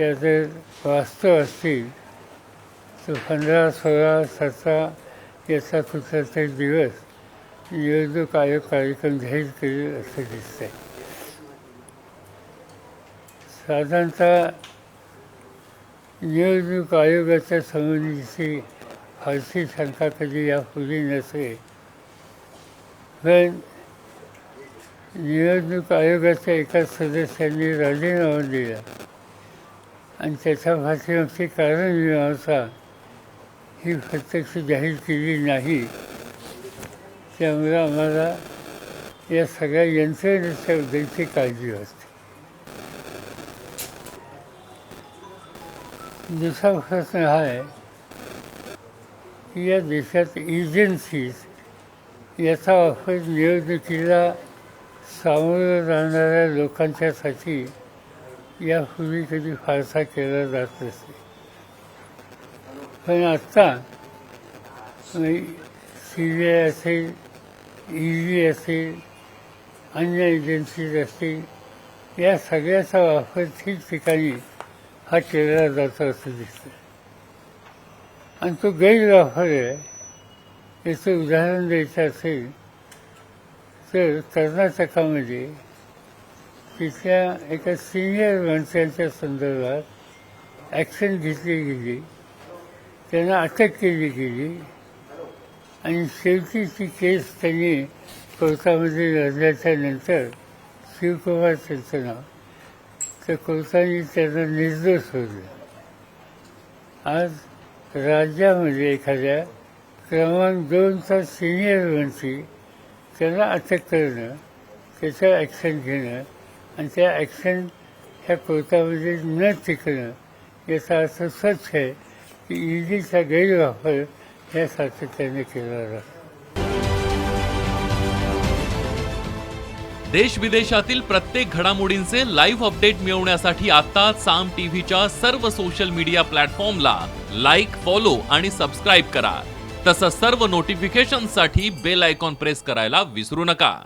त्याचे वास्तव असतील तर पंधरा सोळा सतरा याचा कुठला तरी दिवस निवडणूक आयोग कार्यक्रम जाहीर करेल असं दिसतंय साधारणतः निवडणूक आयोगाच्या संबंधीची फारशी शंका कधी यापूर्वी नसे. पण निवडणूक आयोगाच्या एका सदस्यांनी राजीनामा दिला. आणि त्याच्या पाठीमागची कारण मीमांसा ही प्रत्यक्ष जाहीर केली नाही. त्यामुळे आम्हाला या सगळ्या यंत्रणेच्या उद्याची काळजी असते. दुसरा प्रश्न हा आहे की या देशात एजन्सीज याचा वापर निवडणुकीला सामोरं राहणाऱ्या लोकांच्यासाठी यापूर्वी कधी फारसा केला जात नसे. पण आत्ता सी बी आय असेल ई डी असेल अन्य एजन्सीज असतील या सगळ्याचा वापर ठिकठिकाणी हा केला जातो असं दिसतं आणि तो गैरवापर आहे. याचं उदाहरण द्यायचं असेल तर कर्नाटकामध्ये तिथल्या एका सिनियर माणसांच्या संदर्भात ॲक्शन घेतली गेली. त्यांना अटक केली गेली. आणि शेवटी ती केस त्यांनी कोर्टामध्ये लढल्याच्या नंतर शिवकुमार त्यांचं नाव तर कोर्टाने त्यांना निर्दोष होते आज राज्यामध्ये एखाद्या क्रमांक दोनचा सिनियर मंत्री त्यांना अटक करणं त्याचं ॲक्शन घेणं आणि त्या ॲक्शन ह्या कोर्टामध्ये न टिकणं याचा अर्थ स्वच्छ आहे की ईडीचा गैरवापर ह्या सातत्याने केला जातो देश विदेशातील प्रत्येक घडामोडींचे लाईव्ह अपडेट मिळवण्यासाठी आता साम टीव्हीच्या सर्व सोशल मीडिया प्लॅटफॉर्मला लाईक फॉलो आणि सबस्क्राईब करा. तसंच सर्व नोटिफिकेशनसाठी बेल आयकॉन प्रेस करायला विसरू नका.